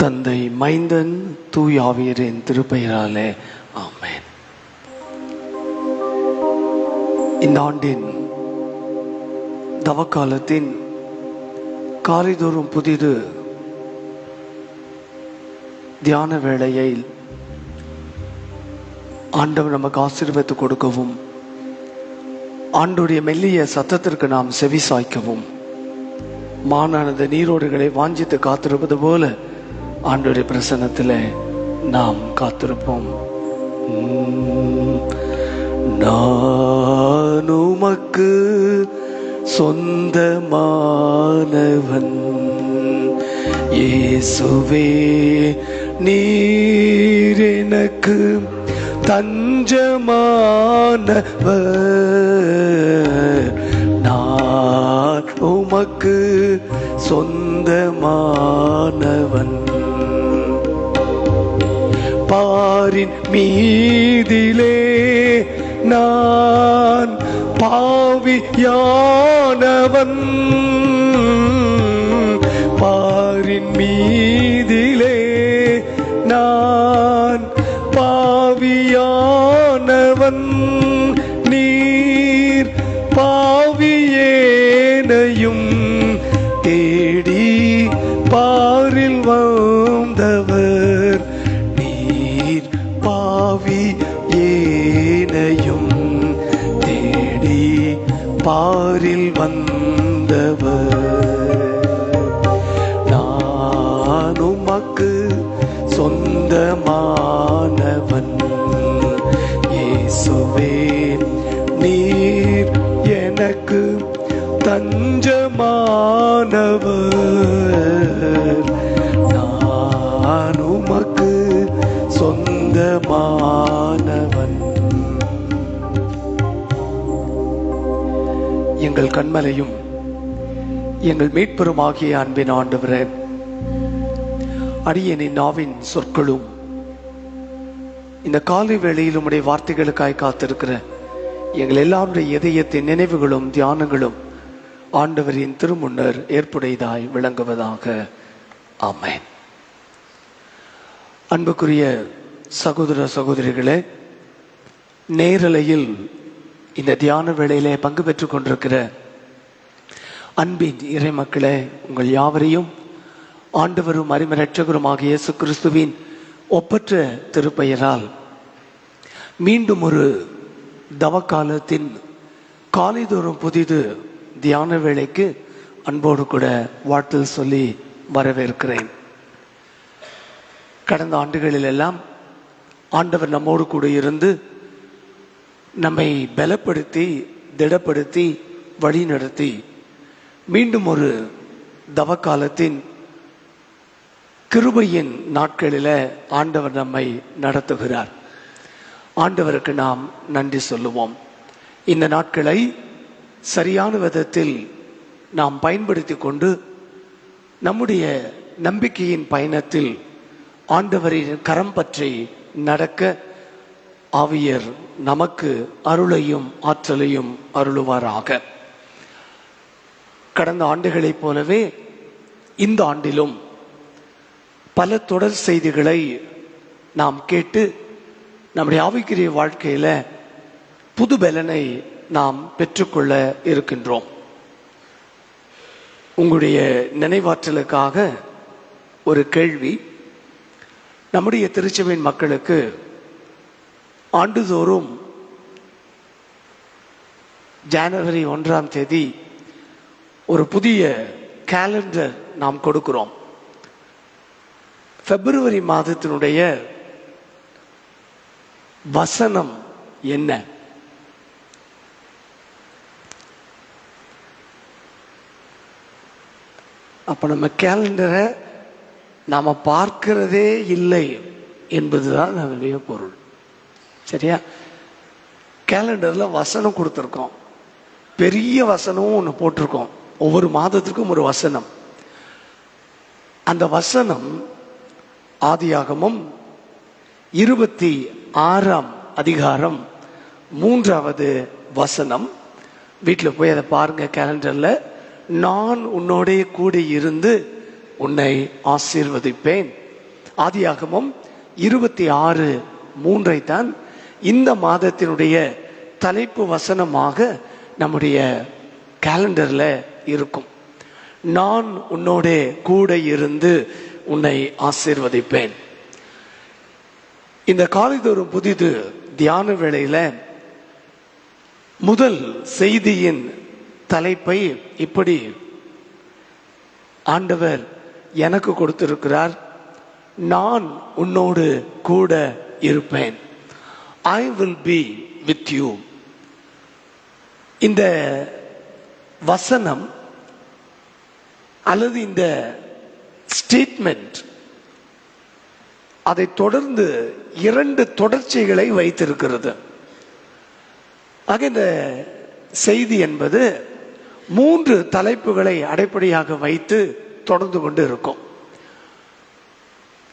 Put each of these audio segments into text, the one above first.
தந்தை மைந்தன் தூயாவியரின் திருப்பெயராலே ஆமேன். இந்த ஆண்டின் தவக்காலத்தின் காலைதோறும் புதிது தியான வேளையை ஆண்டவர் நமக்கு ஆசீர்வத்து கொடுக்கவும் ஆண்டுடைய மெல்லிய சத்தத்திற்கு நாம் செவி சாய்க்கவும் மானானது நீரோடுகளை வாஞ்சித்து காத்திருப்பது போல ஆண்டுடைய பிரசன்னத்தில் நாம் காத்திருப்போம். உம், நான் உமக்கு சொந்தமானவன். இயேசுவே நீர் எனக்கு தஞ்சமானவர். நான் உமக்கு சொந்தமானவன். பாரின் மீதிலே நான் பாவியானவன். எங்கள் கண்மலையும் எங்கள் மீட்பெருமாகிய அன்பின் ஆண்டவரே அடியனின் நாவின் சொற்களும் இந்த காலை வேளையில் உடைய வார்த்தைகளுக்காய் காத்திருக்கிற எங்கள் எல்லாருடைய இதயத்தின் நினைவுகளும் தியானங்களும் ஆண்டவரின் திருமுன்னர் ஏற்புடையதாய் விளங்குவதாக. ஆமேன். அன்புக்குரிய சகோதர சகோதரிகளே நேரலையில் இந்த தியான வேளையிலே பங்கு பெற்றுக் கொண்டிருக்கிற அன்பின் இறைமக்களே உங்கள் யாவரையும் ஆண்டவரும் அருமை ஆகிய இயேசு கிறிஸ்துவின் ஒப்பற்ற திருப்பெயரால் மீண்டும் ஒரு தவக்காலத்தின் காலைதோறும் புதிது தியான வேளைக்கு அன்போடு கூட வாழ்த்து சொல்லி வரவேற்கிறேன். கடந்த ஆண்டுகளில் எல்லாம் ஆண்டவர் நம்மோடு கூட இருந்து நம்மை பலப்படுத்தி திடப்படுத்தி வழிநடத்தி மீண்டும் ஒரு தவக்காலத்தின் கிருபையின் நாட்களில் ஆண்டவர் நம்மை நடத்துகிறார். ஆண்டவருக்கு நாம் நன்றி சொல்லுவோம். இந்த நாட்களை சரியான விதத்தில் நாம் பயன்படுத்தி கொண்டு நம்முடைய நம்பிக்கையின் பயணத்தில் ஆண்டவரின் கரம் பற்றி நடக்க ஆவியர் நமக்கு அருளையும் ஆற்றலையும் அருளுவாராக. கடந்த ஆண்டுகளைப் போலவே இந்த ஆண்டிலும் பல தொடர் செய்திகளை நாம் கேட்டு நம்முடைய ஆவிக்குரிய வாழ்க்கையில புது பலனை நாம் பெற்றுக்கொள்ள இருக்கின்றோம். உங்களுடைய நினைவாற்றலுக்காக ஒரு கேள்வி. நம்முடைய திருச்சபையின் மக்களுக்கு ஆண்டுதோறும் ஜனவரி ஒன்றாம் தேதி ஒரு புதிய கேலண்டர் நாம் கொடுக்கிறோம். பிப்ரவரி மாதத்தினுடைய வசனம் என்ன? அப்ப நம்ம கேலண்டரை நாம பார்க்கிறதே இல்லை என்பதுதான் அதனுடைய பொருள். சரியா? கேலண்டரில் வசனம் கொடுத்துருக்கோம். பெரிய வசனமும் ஒன்று போட்டிருக்கோம். ஒவ்வொரு மாதத்திற்கும் ஒரு வசனம். அந்த வசனம் ஆதியாகமும் இருபத்தி ஆறாம் அதிகாரம் மூன்றாவது வசனம். வீட்டில் போய் அதை பாருங்க கேலண்டரில். நான் உன்னோடைய கூட இருந்து உன்னை ஆசீர்வதிப்பேன். ஆதியாகமும் இருபத்தி ஆறு மூன்றை தான் இந்த மாதத்தினுடைய தலைப்பு வசனமாக நம்முடைய கேலண்டரில் இருக்கும். நான் உன்னோட கூட இருந்து உன்னை ஆசீர்வதிப்பேன். இந்த காலைதோறும் புதிது தியான வேளையில முதல் செய்தியின் தலைப்பை இப்படி ஆண்டவர் எனக்கு கொடுத்திருக்கிறார். நான் உன்னோடு கூட இருப்பேன். I will be with you இந்த வசனம் அல்லது இந்த ஸ்டேட்மெண்ட் அதை தொடர்ந்து இரண்டு தொடர்ச்சிகளை வைத்திருக்கிறது. ஆக இந்த செய்தி என்பது மூன்று தலைப்புகளை அடிப்படையாக வைத்து தொடர்ந்து கொண்டு இருக்கும்.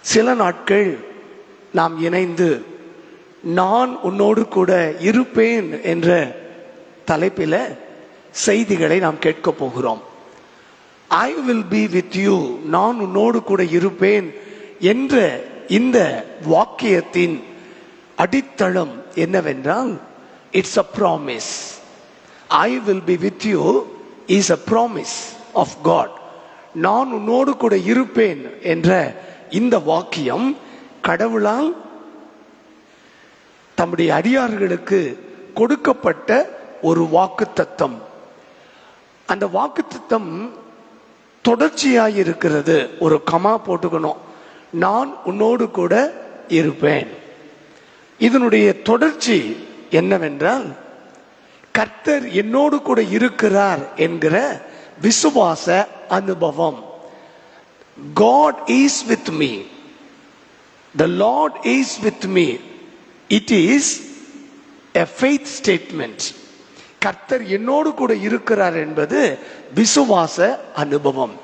சில நாட்கள் நாம் இணைந்து நான் உன்னோடு கூட இருப்பேன் என்ற தலைப்பில் செய்திகளை நாம் கேட்க போகிறோம். I will be with you நான் உன்னோடு கூட இருப்பேன் என்ற இந்த வாக்கியத்தின் அடித்தளம் என்னவென்றால் it's a promise I will be with you is a promise of God நான் உன்னோடு கூட இருப்பேன் என்ற இந்த வாக்கியம் கடவுளால் தம்முடைய அடியார்களுக்கு கொடுக்கப்பட்ட ஒரு வாக்கு தத்தம் அந்த வாக்கு தத்தம் தொடர்ச்சியாக இருக்கிறது ஒரு கமா போட்டுக்கணும். நான் உன்னோடு கூட இருப்பேன். இதனுடைய தொடர்ச்சி என்னவென்றால் கர்த்தர் என்னோடு கூட இருக்கிறார் என்கிற விசுவாச அனுபவம். God is with me the Lord is with me it is a faith statement கர்த்தர் என்னோடு கூட இருக்கிறார் என்பது விசுவாச அனுபவம்.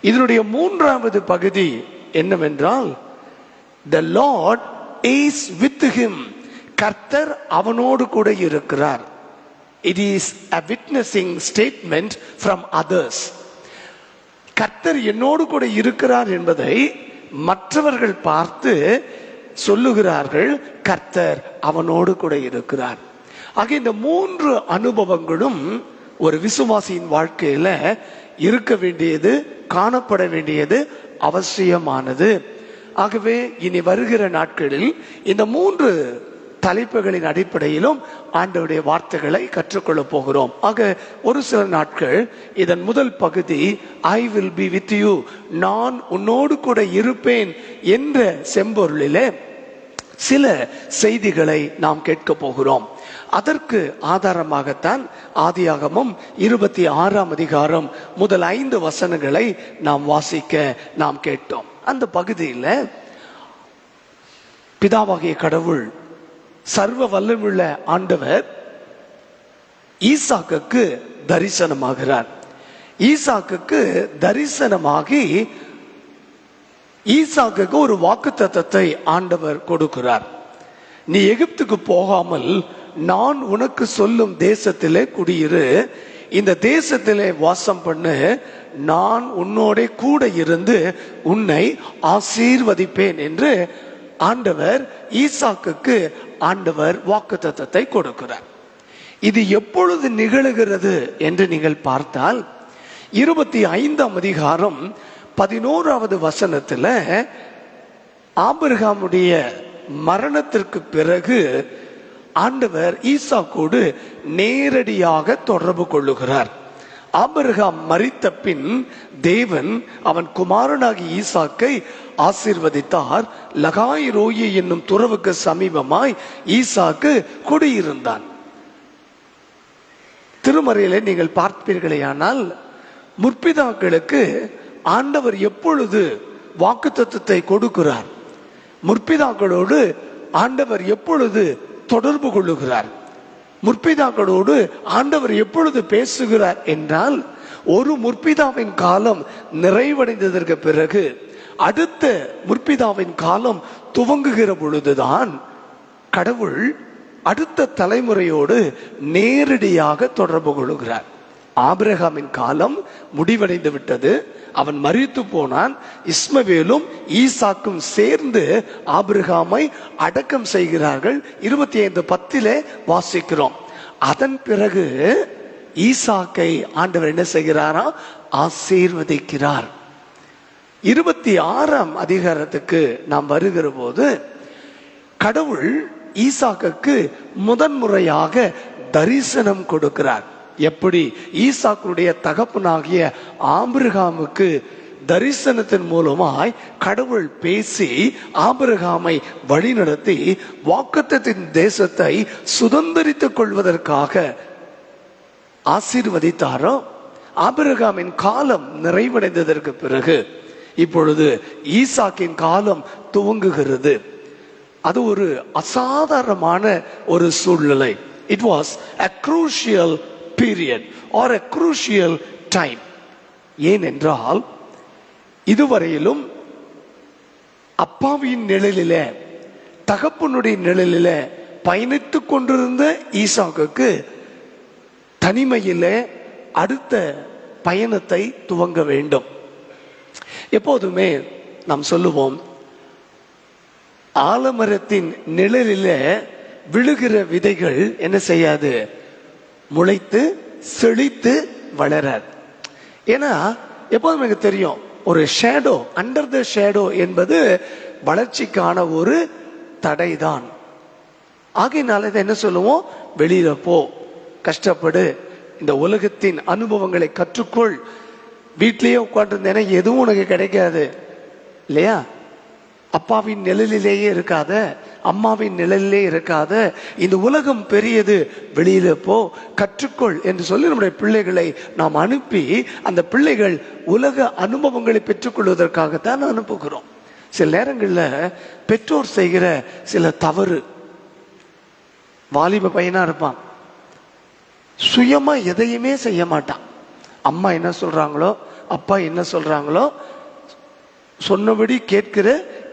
இதனுடைய மூன்றாவது பகுதி என்னவென்றால் the Lord is with him கர்த்தர் அவனோடு கூட இருக்கிறார். It is a witnessing statement from others கர்த்தர் என்னோடு கூட இருக்கிறார் என்பதை மற்றவர்கள் பார்த்து சொல்லுகிறார்கள் கர்த்தர் அவனோடு கூட இருக்கிறார். ஆக இந்த மூன்று அனுபவங்களும் ஒரு விசுவாசியின் வாழ்க்கையில இருக்க வேண்டியது காணப்பட வேண்டியது அவசியமானது. ஆகவே இனி வருகிற நாட்களில் இந்த மூன்று தலைப்புகளின் அடிப்படையிலும் ஆண்டவருடைய வார்த்தைகளை கற்றுக்கொள்ள போகிறோம். ஆக ஒரு சில நாட்கள் இதன் முதல் பகுதி I will be with you நான் உன்னோடு கூட இருப்பேன் என்ற செம்பொருளிலே சில செய்திகளை நாம் கேட்க போகிறோம். அதற்கு ஆதாரமாகத்தான் ஆதியாகமும் இருபத்தி ஆறாம் அதிகாரம் முதல் ஐந்து வசனங்களை நாம் வாசிக்க நாம் கேட்டோம். அந்த பகுதியில் பிதாவாகிய கடவுள் சர்வ வல்லமுள்ள ஆண்டவர் ஈசாக்கு தரிசனமாகிறார். ஈசாக்கு தரிசனமாகி ஈசாக்கு ஒரு வாக்கு தத்தத்தை ஆண்டவர் கொடுக்கிறார். நீ எகிப்துக்கு போகாமல் நான் உனக்கு சொல்லும் தேசத்திலே குடியிரு. இந்த தேசத்திலே வாசம் பண்ணு. நான் உன்னோட கூட இருந்து உன்னை ஆசீர்வதிப்பேன் என்று ஆண்டவர் ஈசாக்கு ஆண்டவர் வாக்கு தத்தத்தை கொடுக்கிறார். இது எப்பொழுது நிகழுகிறது என்று நீங்கள் பார்த்தால் இருபத்தி ஐந்தாம் அதிகாரம் பதினோராவது வசனத்துல ஆபிரகாமுடைய மரணத்திற்கு பிறகு ஆண்டவர் ஈசாக்கோடு நேரடியாக தொடர்பு கொள்ளுகிறார். ஆபிரகாம் மறித்த பின் தேவன் அவன் குமாரனாகி ஈசாக்கை ஆசீர்வதித்தார். லகாய் ரோயி என்னும் துறவுக்கு சமீபமாய் ஈசாக்கு குடியிருந்தான். திருமறையில நீங்கள் பார்ப்பீர்களேயானால் முற்பிதாக்களுக்கு ஆண்டவர் எப்பொழுது வாக்கு தத்துவத்தை கொடுக்கிறார்? முற்பிதாக்களோடு ஆண்டவர் எப்பொழுது தொடர்பு கொள்ளுகிறார்? முற்பிதாக்களோடு ஆண்டவர் எப்பொழுது பேசுகிறார் என்றால் ஒரு முற்பிதாவின் காலம் நிறைவடைந்ததற்கு பிறகு அடுத்த முற்பிதாவின் காலம் துவங்குகிற பொழுதுதான் கடவுள் அடுத்த தலைமுறையோடு நேரடியாக தொடர்பு கொள்கிறார். ஆபிரகாமின் காலம் முடிவடைந்து விட்டது. அவன் மறித்து போனான். இஸ்மவேலும் ஈசாக்கும் சேர்ந்து ஆபிரகாமை அடக்கம் செய்கிறார்கள். இருபத்தி ஐந்து பத்திலே வாசிக்கிறோம். அதன் பிறகு ஈசாக்கை ஆண்டவர் என்ன செய்கிறாரா? ஆசீர்வதிக்கிறார். இருபத்தி ஆறாம் அதிகாரத்துக்கு நாம் வருகிற போது கடவுள் ஈசாக்கு முதன்முறையாக தரிசனம் கொடுக்கிறார். எப்படி? ஈசாக்குடைய தகப்பனாகிய ஆபிரகாமுக்கு தரிசனத்தின் மூலமாய் கடவுள் பேசி ஆபிரகாமை வழிநடத்தி வாக்குத்தத்தின் தேசத்தை சுதந்திரித்துக் கொள்வதற்காக ஆசீர்வதித்தாரோ? ஆபிரகாமின் காலம் நிறைவடைந்ததற்கு பிறகு இப்பொழுது ஈசாக்கின் காலம் துவங்குகிறது. அது ஒரு அசாதாரணமான ஒரு சூழ்நிலை. It was a crucial period or a crucial time ஏனென்றால் இதுவரையிலும் அப்பாவின் நிழலில தகப்பனுடைய நிழலில பயணித்துக் கொண்டிருந்த ஈசாக்கு தனிமையிலே அடுத்த பயணத்தை துவங்க வேண்டும். எப்போதுமே நாம் சொல்லுவோம் ஆலமரத்தின் நிழலில விழுகிற விதைகள் என்ன செய்யாது? முளைத்து செழித்து வளராது. ஏன்னா எப்போதும் எனக்கு தெரியும் ஒரு ஷேடோ அண்டர் த ஷேடோ என்பது வளர்ச்சிக்கான ஒரு தடைதான். ஆகையினால இதை என்ன சொல்லுவோம்? வெளியில போ கஷ்டப்படு இந்த உலகத்தின் அனுபவங்களை கற்றுக்கொள் வீட்டிலேயே உட்காந்துருந்தேன்னா எதுவும் உனக்கு கிடைக்காது. இல்லையா? அப்பாவின் நிழலிலேயே இருக்காத அம்மாவின் நிழலிலே இருக்காத இந்த உலகம் பெரியது வெளியில போ கற்றுக்கொள் என்று சொல்லி நம்முடைய பிள்ளைகளை நாம் அனுப்பி அந்த பிள்ளைகள் உலக அனுபவங்களை பெற்றுக்கொள்வதற்காகத்தான் அனுப்புகிறோம். சில நேரங்களில் பெற்றோர் செய்கிற சில தவறு. வாலிப பையனா இருப்பான். சுயமா எதையுமே செய்ய மாட்டான். அம்மா என்ன சொல்றாங்களோ அப்பா என்ன சொல்றாங்களோ சொன்னபடி கேட்கிற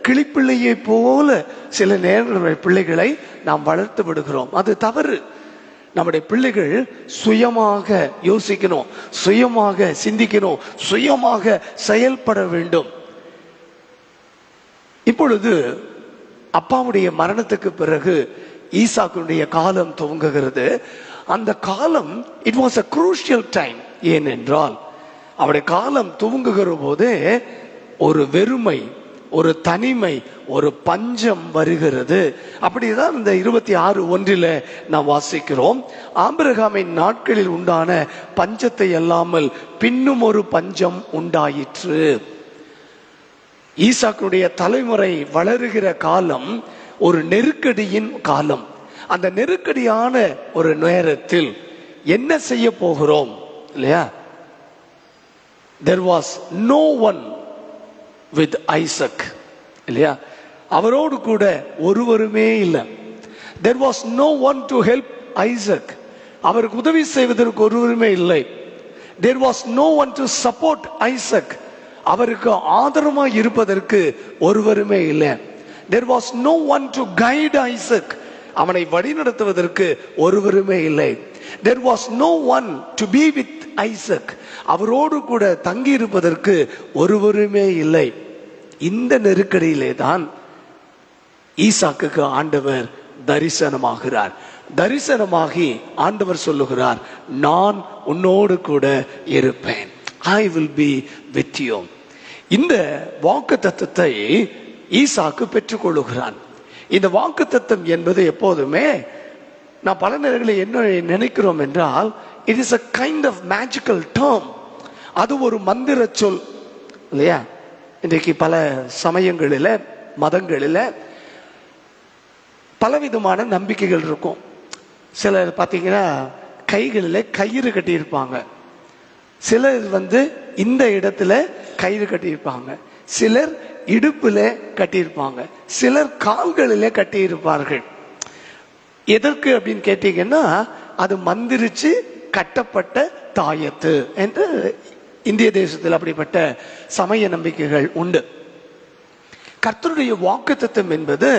கிளிப்பிள்ளையை போல சில நேரங்கள் பிள்ளைகளை நாம் வளர்த்து விடுகிறோம். அது தவறு. நம்முடைய பிள்ளைகள் சுயமாக யோசிக்கணும் சுயமாக சிந்திக்கணும் சுயமாக செயல்பட வேண்டும். இப்பொழுது அப்பாவுடைய மரணத்துக்கு பிறகு ஈசாக்குடைய காலம் துவங்குகிறது. அந்த காலம் it was a crucial time ஏனென்றால் அவருடைய காலம் துவங்குகிற போதே ஒரு வெறுமை ஒரு தனிமை ஒரு பஞ்சம் வருகிறது. அப்படிதான் இந்த இருபத்தி ஆறு ஒன்றில நாம் வாசிக்கிறோம். ஆம்பிரகாமின் நாட்களில் உண்டான பஞ்சத்தை அல்லாமல் பின்னும் ஒரு பஞ்சம் உண்டாயிற்று. ஈசாக்குடைய தலைமுறை வளருகிற காலம் ஒரு நெருக்கடியின் காலம். அந்த நெருக்கடியான ஒரு நேரத்தில் என்ன செய்ய போகிறோம்? இல்லையா? There was no one with Isaac இல்லையா? அவரோடு கூட ஒருவருமே இல்லை. There was no one to help Isaac அவருக்கு உதவி செய்வதற்கு ஒருவருமே இல்லை. There was no one to support Isaac அவருக்கு ஆதரவாக இருப்பதற்கு ஒருவருமே இல்லை. There was no one to guide Isaac அவனை வழிநடத்துவதற்கு ஒருவருமே இல்லை. There was no one to be with Isaac அவரோடு கூட தங்கி இருப்பதற்கு ஒருவருமே இல்லை. இந்த நெருக்கடியிலே தான் ஈசாக்குக்கு ஆண்டவர் தரிசனமாகிறார். தரிசனமாகி ஆண்டவர் சொல்லுகிறார் நான் உன்னோடு கூட இருப்பேன். I will be with you இந்த வாக்கு தத்துவத்தை ஈசாக்கு பெற்றுக்கொள்ளுகிறான். இந்த வாக்கு தத்துவம் என்பது எப்போதுமே நான் பல நேரங்களில் என்ன நினைக்கிறோம் என்றால் it is a kind of magical term அது ஒரு மந்திர சொல் இல்லையா? இன்றைக்கு பல சமயங்களில் மதங்களில் பலவிதமான நம்பிக்கைகள் இருக்கும். சிலர் பார்த்தீங்கன்னா கைகளில் கயிறு கட்டியிருப்பாங்க. சிலர் வந்து இந்த இடத்துல கயிறு கட்டியிருப்பாங்க. சிலர் இடுப்பில் கட்டியிருப்பாங்க. சிலர் கால்களில் கட்டியிருப்பார்கள். எதற்கு அப்படின்னு கேட்டீங்கன்னா அது மந்திரிச்சு கட்டப்பட்ட தாயத்து என்று இந்திய தேசத்தில் அப்படிப்பட்ட சமய நம்பிக்கைகள் உண்டு. கர்த்தருடைய வாக்குத்தத்தம் என்பது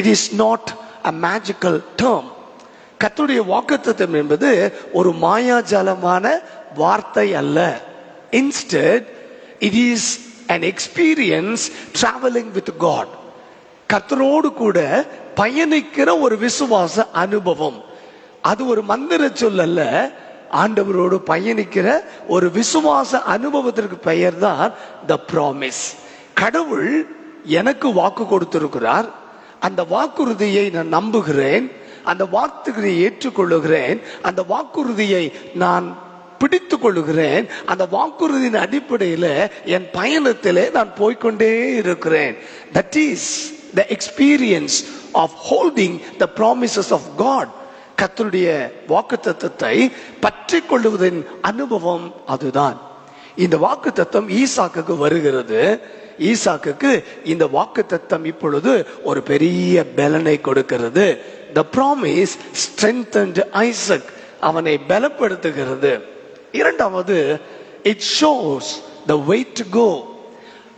it is not a magical term கர்த்தருடைய வாக்குத்தத்தம் என்பது ஒரு மாயாஜாலமான வார்த்தை அல்ல. Instead it is an experience travelling with God கத்தரோடு கூட பயணிக்கிற ஒரு விசுவாச அனுபவம். அது ஒரு மந்திர சொல் அல்ல. ஆண்டவரோடு பயணிக்கிற ஒரு விசுவாச அனுபவத்திற்கு பெயர் தான் த ப்ராமிஸ் கடவுள் எனக்கு வாக்கு கொடுத்திருக்கிறார். அந்த வாக்குறுதியை நான் நம்புகிறேன். அந்த வாக்குறுதியை ஏற்றுக்கொள்ளுகிறேன். அந்த வாக்குறுதியை நான் பிடித்து கொள்ளுகிறேன். அந்த வாக்குறுதியின் அடிப்படையில் என் பயணத்திலே நான் போய்க்கொண்டே இருக்கிறேன். That is the experience of holding the promises of God கத்தருடைய வாக்கு தத்துவத்தை பற்றி கொள்ளுவதின் அனுபவம் அதுதான். இந்த வாக்கு தத்துவம் ஈசாக்குக்கு வருகிறது. ஈசாக்குக்கு இந்த வாக்கு இப்பொழுது ஒரு பெரிய பலனை கொடுக்கிறது. The promise strength and Isaac அவனை பலப்படுத்துகிறது. இரண்டாவது it shows the way to go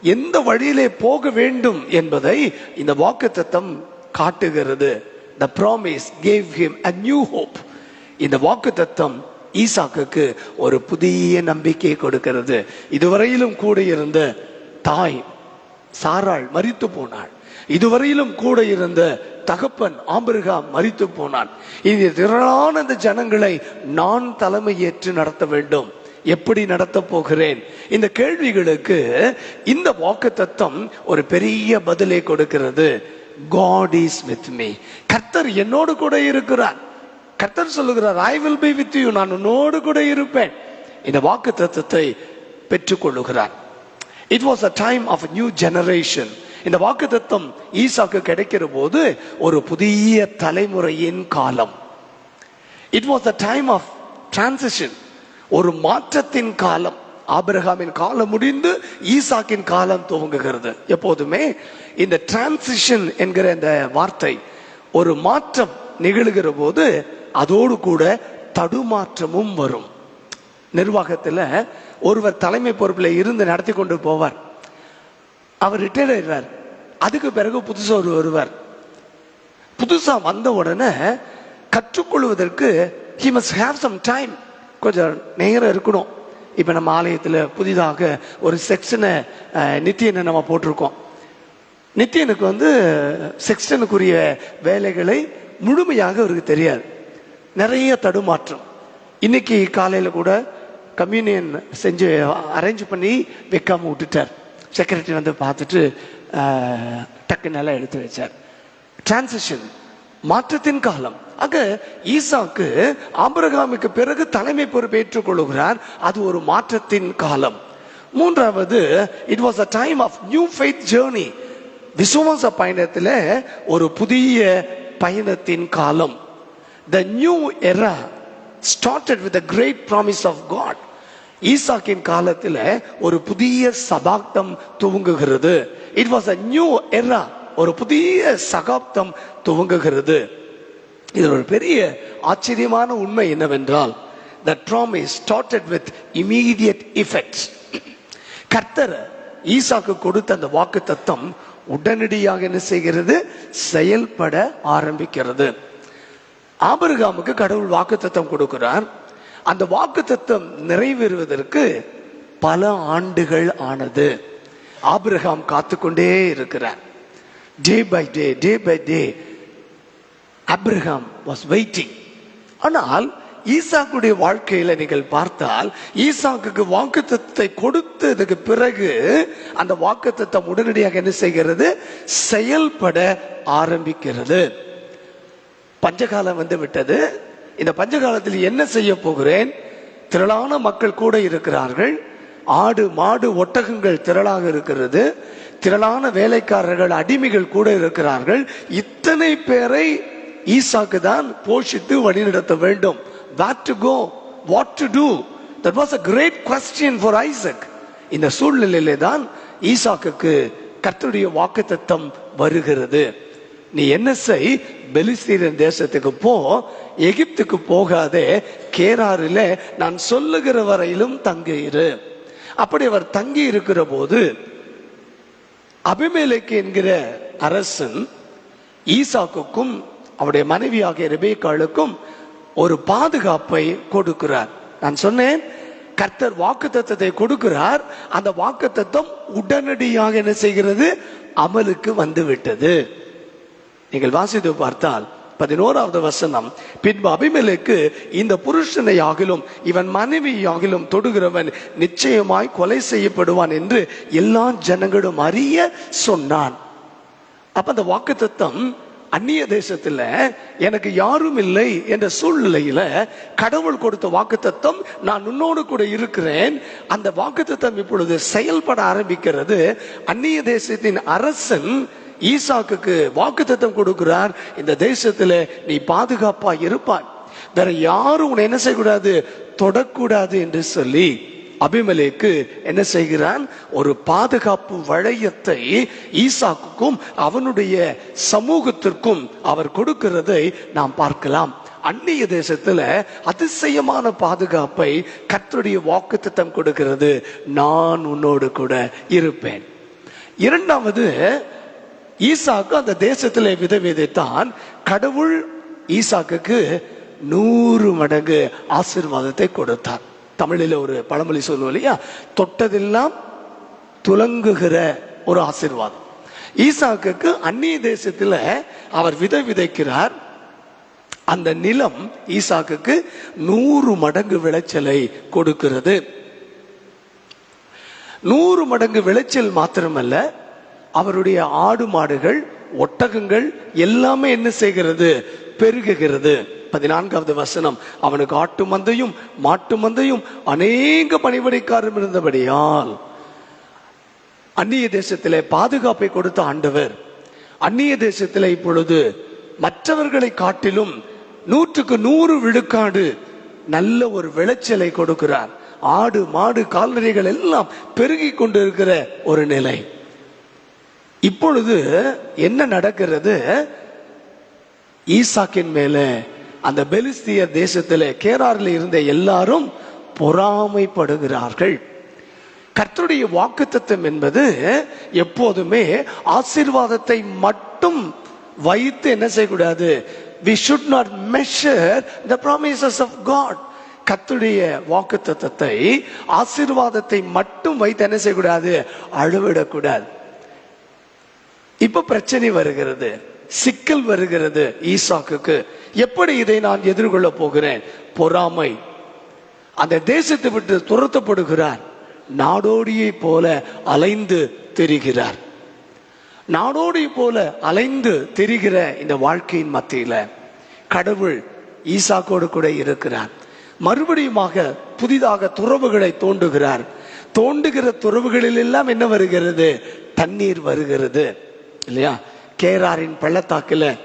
எந்த வழியிலே போக வேண்டும் என்பதை இந்த வாக்குத்தத்தம் காட்டுகிறது. The promise gave him a new hope இந்த வாக்குத்தத்தம் ஈசாக்கு ஒரு புதிய நம்பிக்கையை கொடுக்கிறது. இதுவரையிலும் கூட இருந்த தாய் சாராள் மறித்து போனாள். இதுவரையிலும் கூட இருந்த தகப்பன் ஆபிரகாம் மறித்து போனான். இது திரளான இந்த ஜனங்களை நான் தலைமையேற்று நடத்த வேண்டும். எப்படி நடத்த போகிறேன்? இந்த கேள்விகளுக்கு இந்த வாக்கு தத்தம் ஒரு பெரிய பதிலை கொடுக்கிறது. காட் இஸ் வித் மீ கர்த்தர் என்னோடு கூட இருக்கிறார். கர்த்தர் சொல்லுகிறார் I will be with you நான் உன்னோடு கூட இருப்பேன். இந்த வாக்கு தத்துவத்தை பெற்றுக்கொள்ளுகிறார் it was a time of new generation இந்த வாக்கு தத்துவம் ஈசாக்கு கிடைக்கிற போது ஒரு புதிய தலைமுறையின் காலம். It was a time of transition ஒரு மாற்றத்தின் காலம். ஆபிரகாமின் காலம் முடிந்து ஈசாக்கின் காலம் துவங்குகிறது. எப்போதுமே இந்த டிரான்சிஷன் என்கிற இந்த வார்த்தை ஒரு மாற்றம் நிகழுகிற போது அதோடு கூட தடுமாற்றமும் வரும். நிர்வாகத்தில் ஒருவர் தலைமை பொறுப்பில் இருந்து நடத்தி கொண்டு போவார். அவர் ரிட்டையர் ஆயிடுவார். அதுக்கு பிறகு புதுசாக ஒரு வருவார் புதுசாக வந்த உடனே கற்றுக்கொள்வதற்கு he must have some time கொஞ்சம் நேரம் இருக்கணும். இப்போ நம்ம ஆலயத்தில் புதிதாக ஒரு செக்ஷனை நித்தியனை நம்ம போட்டிருக்கோம். நித்தியனுக்கு வந்து செக்ஷனுக்குரிய வேலைகளை முழுமையாக அவருக்கு தெரியாது. நிறைய தடுமாற்றம். இன்னைக்கு காலையில் கூட கம்யூனியன் செஞ்சு அரேஞ்ச் பண்ணி வைக்காமல் விட்டுட்டார். செக்ரட்டரி வந்து பார்த்துட்டு அஹ், டக்குன்னு எல்லாம் எடுத்து வச்சார். டிரான்சிஷன் மாற்றத்தின் காலம். ஆக ஈசாக்கு ஆபிரகாமுக்கு பிறகு தலைமை பொறுப்பு ஏற்றுக்கொள்கிறார். அது ஒரு மாற்றத்தின் காலம். மூன்றாவது it was a time of new faith journey விசுவாச பயணத்தில் ஒரு புதிய பயணத்தின் காலம். The new era started with great promise of God ஈசாக்கின் காலத்தில் ஒரு புதிய சதாப்தம் துவங்குகிறது. It was a new era ஒரு புதிய சகாப்தம் துவங்குகிறது. இதில் ஒரு பெரிய ஆச்சரியமான உண்மை என்னவென்றால் the promise started with immediate effects கர்த்தர் ஈசாக்கு கொடுத்த அந்த வாக்கு தத்தம் உடனடியாக என்ன செய்கிறது? செயல்பட ஆரம்பிக்கிறது. ஆபருகாமுக்கு கடவுள் வாக்குத்தத்தம் கொடுக்கிறார். அந்த வாக்குத்தத்தம் நிறைவேறுவதற்கு பல ஆண்டுகள் ஆனது. ஆபிரகாம் காத்துக்கொண்டே இருக்கிறார். Day by day day by day Abraham was waiting ஆனால் ஈசாக்குடைய வாழ்க்கையில நீங்கள் பார்த்தால் ஈசாக்குக்கு வாக்குத்தத்தை கொடுத்ததுக்கு பிறகு அந்த வாக்குத்தத்தம் உடனடியாக என்ன செய்கிறது? செயல்பட ஆரம்பிக்கிறது. பஞ்சகாலம் வந்து விட்டது இந்த பஞ்சகாலத்தில் என்ன செய்ய போகிறேன்? திரளான மக்கள் கூட இருக்கிறார்கள். ஆடு மாடு ஒட்டகங்கள் திரளாக இருக்கிறது. திரளான வேலைக்காரர்கள் அடிமைகள் கூட இருக்கிறார்கள். இத்தனை பேரை ஈசாக்கு தான் போஷித்து வழி நடத்த வேண்டும். What to go what to do that was a great question for Isaac இந்த சூழ்நிலையிலே தான் ஈசாக்கு கர்த்தருடைய வாக்குத்தத்தம் வருகிறது. நீ என்ன செய்? பெலிஸ்தீரன் தேசத்துக்கு போ. எகிப்துக்கு போகாதே. கேராரில் நான் சொல்லுகிற வரையிலும் தங்கியிரு. இரு அப்படி அவர் தங்கி இருக்கிற போது அபிமேலைக்கு என்கிற அரசன் ஈசாக்குக்கும் அவருடைய மனைவியாகிய ரெபேக்காளுக்கும் ஒரு பாதுகாப்பை கொடுக்கிறார். நான் சொன்னேன் கர்த்தர் வாக்கு கொடுக்கிறார். அந்த வாக்கு உடனடியாக என்ன செய்கிறது? அமலுக்கு வந்து விட்டது நீங்கள் வாசித்து பார்த்தால் பதினோராவது வசனம் பின்பு அபிமலுக்கு இந்த புருஷனை ஆகிலும் இவன் மனைவியாகிலும் தொடுகிறவன் நிச்சயமாய் கொலை செய்யப்படுவான் என்று எல்லா ஜனங்களும் அறிய சொன்னான். அப்ப அந்த வாக்குத்தத்தம் அந்நிய தேசத்தில் எனக்கு யாரும் இல்லை என்ற சூழ்நிலையில கடவுள் கொடுத்த வாக்குத்தத்தம் நான் உன்னோடு கூட இருக்கிறேன். அந்த வாக்குத்தத்தம் இப்பொழுது செயல்பட ஆரம்பிக்கிறது. அந்நிய தேசத்தின் அரசன் ஈசாக்குக்கு வாக்குத்தத்தம் கொடுக்கிறார். இந்த தேசத்துல நீ பாதுகாப்பா இருப்பாய். வேற யாரும் உன்னை என்ன செய்யக்கூடாது? தொடக்கூடாது என்று சொல்லி அபிமலேக்கு என்ன செய்கிறான்? ஒரு பாதுகாப்பு வளையத்தை ஈசாக்குக்கும் அவனுடைய சமூகத்திற்கும் அவர் கொடுக்கிறதை நாம் பார்க்கலாம். அந்நிய தேசத்துல அதிசயமான பாதுகாப்பை கர்த்தருடைய வாக்குத்தத்தம் கொடுக்கிறது. நான் உன்னோடு கூட இருப்பேன். இரண்டாவது ஈசாக்கு அந்த தேசத்திலே வித விதைத்தான் கடவுள் ஈசாக்குக்கு நூறு மடங்கு ஆசிர்வாதத்தை கொடுத்தார். தமிழில் ஒரு பழமொழி சொல்லுவோம் இல்லையா? தொட்டதெல்லாம் துலங்குகிற ஒரு ஆசீர்வாதம். ஈசாக்கு அந்நிய தேசத்துல அவர் விதை விதைக்கிறார். அந்த நிலம் ஈசாக்கு நூறு மடங்கு விளைச்சலை கொடுக்கிறது. நூறு மடங்கு விளைச்சல் மாத்திரமல்ல அவருடைய ஆடு மாடுகள் ஒட்டகங்கள் எல்லாமே என்ன செய்கிறது? பெருகுகிறது. பதினான்காவது வசனம் அவனுக்கு ஆட்டு மந்தையும் மாட்டு மந்தையும் அநேக பணிபடைக்காரரும் இருந்தபடியால் அந்நிய தேசத்திலே பாதுகாப்பை கொடுத்த ஆண்டவர். அந்நிய தேசத்திலே இப்பொழுது மற்றவர்களை காட்டிலும் நூற்றுக்கு நூறு விழுக்காடு நல்ல ஒரு விளைச்சலை கொடுக்கிறார். ஆடு மாடு கால்நடைகள் எல்லாம் பெருகி கொண்டிருக்கிற ஒரு நிலை. இப்பொழுது என்ன நடக்கிறது? ஈசாக்கின் மேலே அந்த பெலிஸ்திய தேசத்துல கேராரில் இருந்த எல்லாரும் பொறாமைப்படுகிறார்கள். கர்த்தருடைய வாக்குத்தத்தம் என்பது எப்போதுமே ஆசீர்வாதத்தை மட்டும் வைத்து என்ன செய்யக்கூடாது? We should not measure the promises of God கத்துடைய வாக்கு தத்துவத்தை ஆசீர்வாதத்தை மட்டும் வைத்து என்ன செய்யக்கூடாது? அழுவிடக்கூடாது. இப்ப பிரச்சனை வருகிறது. சிக்கல் வருகிறது ஈசாக்கு எப்படி இதை நான் எதிர்கொள்ள போகிறேன்? பொறாமை. அந்த தேசத்தை விட்டு துரத்தப்படுகிறார். நாடோடியை போல அலைந்து தெரிகிறார். நாடோடி போல அலைந்து தெரிகிற இந்த வாழ்க்கையின் மத்தியில கடவுள் ஈசாக்கோடு கூட இருக்கிறார். மறுபடியுமாக புதிதாக துறவுகளை தோண்டுகிறார். தோண்டுகிற துறவுகளில் எல்லாம் என்ன வருகிறது? தண்ணீர் வருகிறது. இல்லையா? கேராரின் பள்ளத்தாக்குல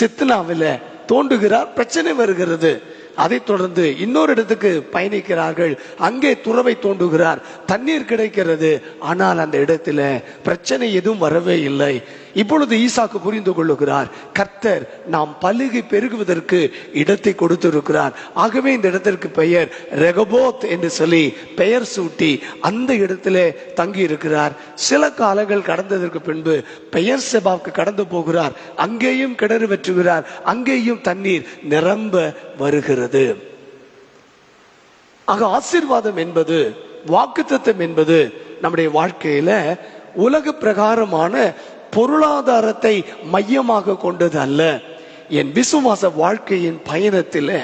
சித்னாவில் தோண்டுகிறார் பிரச்சனை வருகிறது. அதைத் தொடர்ந்து இன்னொரு இடத்துக்கு பயணிக்கிறார்கள். அங்கே துறவை தோண்டுகிறார். தண்ணீர் கிடைக்கிறது. ஆனால் அந்த இடத்துல பிரச்சனை எதுவும் வரவே இல்லை. இப்பொழுது ஈசாக்கு புரிந்து கொள்ளுகிறார் கர்த்தர் நாம் பழுகி பெருகுவதற்கு இடத்தை கொடுத்திருக்கிறார். ஆகவே இந்த இடத்திற்கு பெயர் ரெகபோத் என்று சொல்லி பெயர் சூட்டி அந்த இடத்திலே தங்கி இருக்கிறார் சில காலங்கள் கடந்ததற்கு பின்பு பெயர் செபாவுக்கு கடந்து போகிறார். அங்கேயும் கிணறு வெற்றுகிறார் அங்கேயும் தண்ணீர் நிரம்ப வருகிறது. ஆக ஆசீர்வாதம் என்பது வாக்குத்தத்தம் என்பது நம்முடைய வாழ்க்கையில உலக பிரகாரமான பொருளாதாரத்தை மையமாக கொண்டது அல்ல. என் விசுவாச வாழ்க்கையின் பயணத்தில்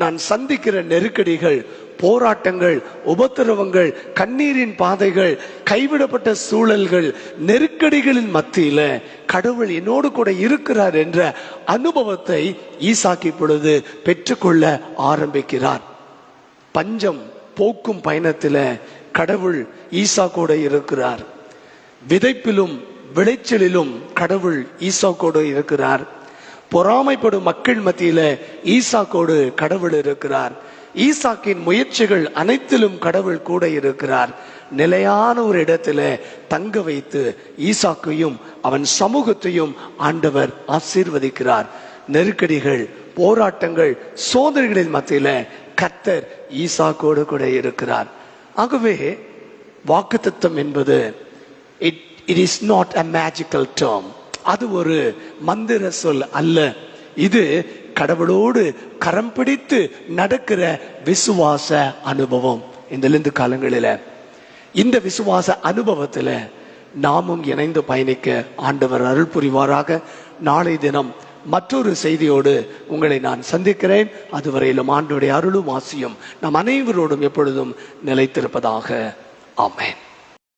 நான் சந்திக்கிற நெருக்கடிகள் போராட்டங்கள் உபத்திரவங்கள் கண்ணீரின் பாதைகள் கைவிடப்பட்ட சூழல்கள் நெருக்கடிகளின் மத்தியில கடவுள் என்னோடு கூட இருக்கிறார் என்ற அனுபவத்தை ஈசாக்கி பொழுது பெற்றுக்கொள்ள ஆரம்பிக்கிறார். பஞ்சம் போக்கும் பயணத்தில் கடவுள் ஈசா கூட இருக்கிறார். விதைப்பிலும் விளைச்சலிலும் கடவுள் ஈசாக்கோடு இருக்கிறார். பொறாமைப்படும் மக்கள் மத்தியில ஈசாக்கோடு கடவுள் இருக்கிறார். ஈசாக்கின் முயற்சிகள் அனைத்திலும் கடவுள் கூட இருக்கிறார். நிலையான ஒரு இடத்துல தங்க வைத்து ஈசாக்கையும் அவன் சமூகத்தையும் ஆண்டவர் ஆசீர்வதிக்கிறார். நெருக்கடிகள் போராட்டங்கள் சோதனைகளின் மத்தியில கத்தர் ஈசாக்கோடு கூட இருக்கிறார். ஆகவே வாக்குத்தத்தம் என்பது it it is not a magical term அது ஒரு மந்திர சொல் அல்ல. இது கடவுளோடு கரம் பிடித்து நடக்கிற விசுவாச அனுபவம் இந்த லிந்து காலங்களில. இந்த விசுவாச அனுபவத்துல நாமும் இணைந்து பயணிக்க ஆண்டவர் அருள் புரிவாராக. நாளை தினம் மற்றொரு செய்தியோடு உங்களை நான் சந்திக்கிறேன். அதுவரையிலும் ஆண்டுடைய அருளும் ஆசியும் நம் அனைவரோடும் எப்பொழுதும் நிலைத்திருப்பதாக. ஆமேன்.